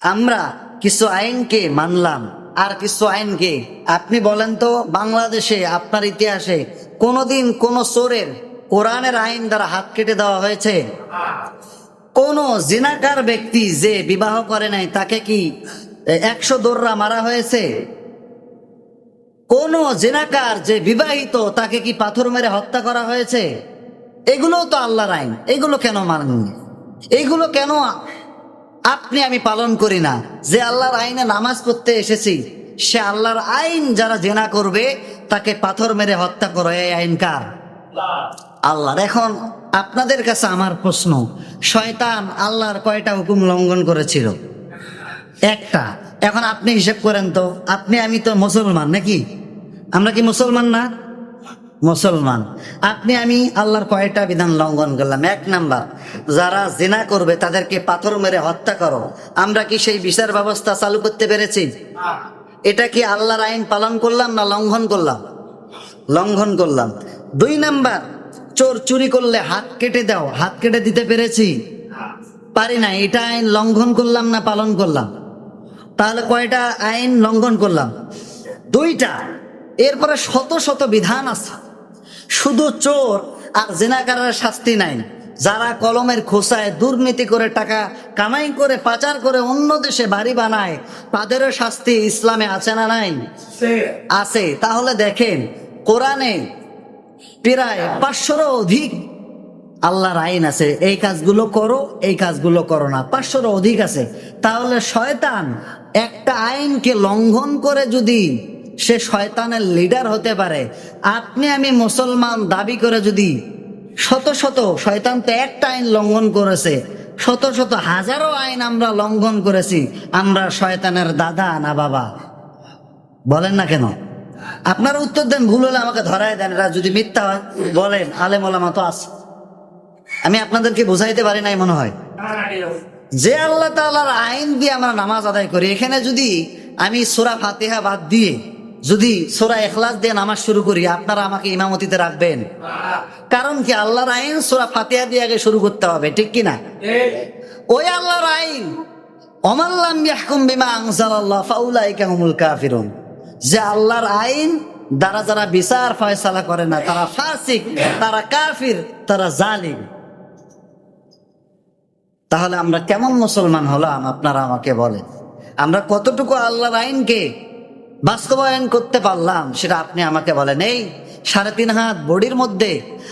আমরা কিছু আইনকে মানলাম। আর কিছু আইনকে, আপনি বলেন তো, বাংলাদেশে আপনার ইতিহাসে কোনোদিন কোন চোরের কোরআনের আইন দ্বারা হাত কেটে দেওয়া হয়েছে? কোন জিনাকার ব্যক্তি যে বিবাহ করে নাই, তাকে কি একশো দোররা মারা হয়েছে? কোন জেনাকার যে বিবাহিত, তাকে কি পাথর মেরে হত্যা করা হয়েছে? এগুলোও তো আল্লাহর আইন। এগুলো কেন মানেন এগুলো কেন আপনি আমি পালন করি না। যে আল্লাহর আইনে নামাজ পড়তে এসেছি, সে আল্লাহর আইন যারা জেনা করবে, তাকে পাথর মেরে হত্যা করো, এই আইন কার? আল্লাহর। এখন আপনাদের কাছে আমার প্রশ্ন, শয়তান আল্লাহর কয়টা হুকুম লঙ্ঘন করেছিল? একটা। এখন আপনি হিসেব করেন তো, আপনি আমি তো মুসলমান নাকি? আমরা কি মুসলমান না? মুসলমান। আপনি, আমি আল্লাহর কয়টা বিধান লঙ্ঘন করলাম? এক নাম্বার, যারা জেনা করবে, তাদেরকে পাথর মেরে হত্যা করো। আমরা কি সেই বিচার ব্যবস্থা চালু করতে পেরেছি? এটা কি আল্লাহর আইন পালন করলাম না লঙ্ঘন করলাম? লঙ্ঘন করলাম। দুই নাম্বার, চোর চুরি করলে হাত কেটে দাও। হাত কেটে দিতে পেরেছি? পারি না, এটা আইন লঙ্ঘন করলাম না পালন করলাম? তাহলে কয়টা আইন লঙ্ঘন করলাম? দুইটা, এরপরে শত শত বিধান আছে। শুধু চোর আর জেনাকারের শাস্তি নাই। যারা কলমের খোসায় দুর্নীতি করে টাকা কামাই করে পাচার করে অন্য দেশে বাড়ি বানায় তাদেরও শাস্তি ইসলামে আছে না নাই? আছে। তাহলে দেখেন কোরআনে প্রায় পাঁচশোরও অধিক আল্লাহর আইন আছে। এই কাজগুলো করো এই কাজগুলো করো না। পাঁচশোর অধিক আছে। তাহলে শয়তান একটা আইনকে লঙ্ঘন করে যদি সে শয়তানের লিডার হতে পারে। আপনি আমি মুসলমান, দাবি করে যদি শত শত শয়তান তো একটা আইন লঙ্ঘন করেছে, শত শত হাজারো আইন আমরা লঙ্ঘন করেছি, আমরা শয়তানের দাদা না বাবা। বলেন না কেন? আপনার উত্তর দেন, ভুল হলে আমাকে ধরায় দেন, এরা যদি মিথ্যা হয়, বলেন, আলেম ওলামা তো আছে। আমি আপনাদেরকে বুঝাইতে পারি নাই মনে হয়। যে আল্লাহ তাআলার আইন দিয়ে আমরা নামাজ আদায় করি, এখানে যদি আমি সোরা ফাতেহা বাদ দিয়ে যদি সোরা এখলাস দিয়ে নামাজ শুরু করি আপনারা আমাকে ইমামতিতে রাখবেন। কারণ কি? আল্লাহর আইন সোরা ফাতিহা দিয়ে আগে শুরু করতে হবে ঠিক কি না ওই আল্লাহর আইন অমাল্লাম ইয়াহকুম বিমা আনজালাল্লাহ ফাউলাইকা হুমুল কাফিরুন। যে আল্লাহর আইন দ্বারা যারা বিচার ফয়সালা করে না তারা ফাসিক তারা কাফির তারা জালিম। তাহলে আমরা কেমন মুসলমান হলাম আপনারা আমাকে বলেন। আমরা কতটুকু আল্লাহর আইনকে বাস্তবায়ন করতে পারলাম, সেটা আপনি আমাকে বলেন। এই সাড়ে তিন হাত বডির মধ্যে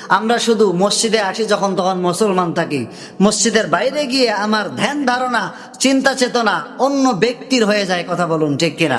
আমরা শুধু মসজিদে আসি যখন তখন মুসলমান থাকি। মসজিদের বাইরে গিয়ে আমার ধ্যান ধারণা, চিন্তা চেতনা অন্য ব্যক্তির হয়ে যায়, কথা বলুন ঠিক কিনা?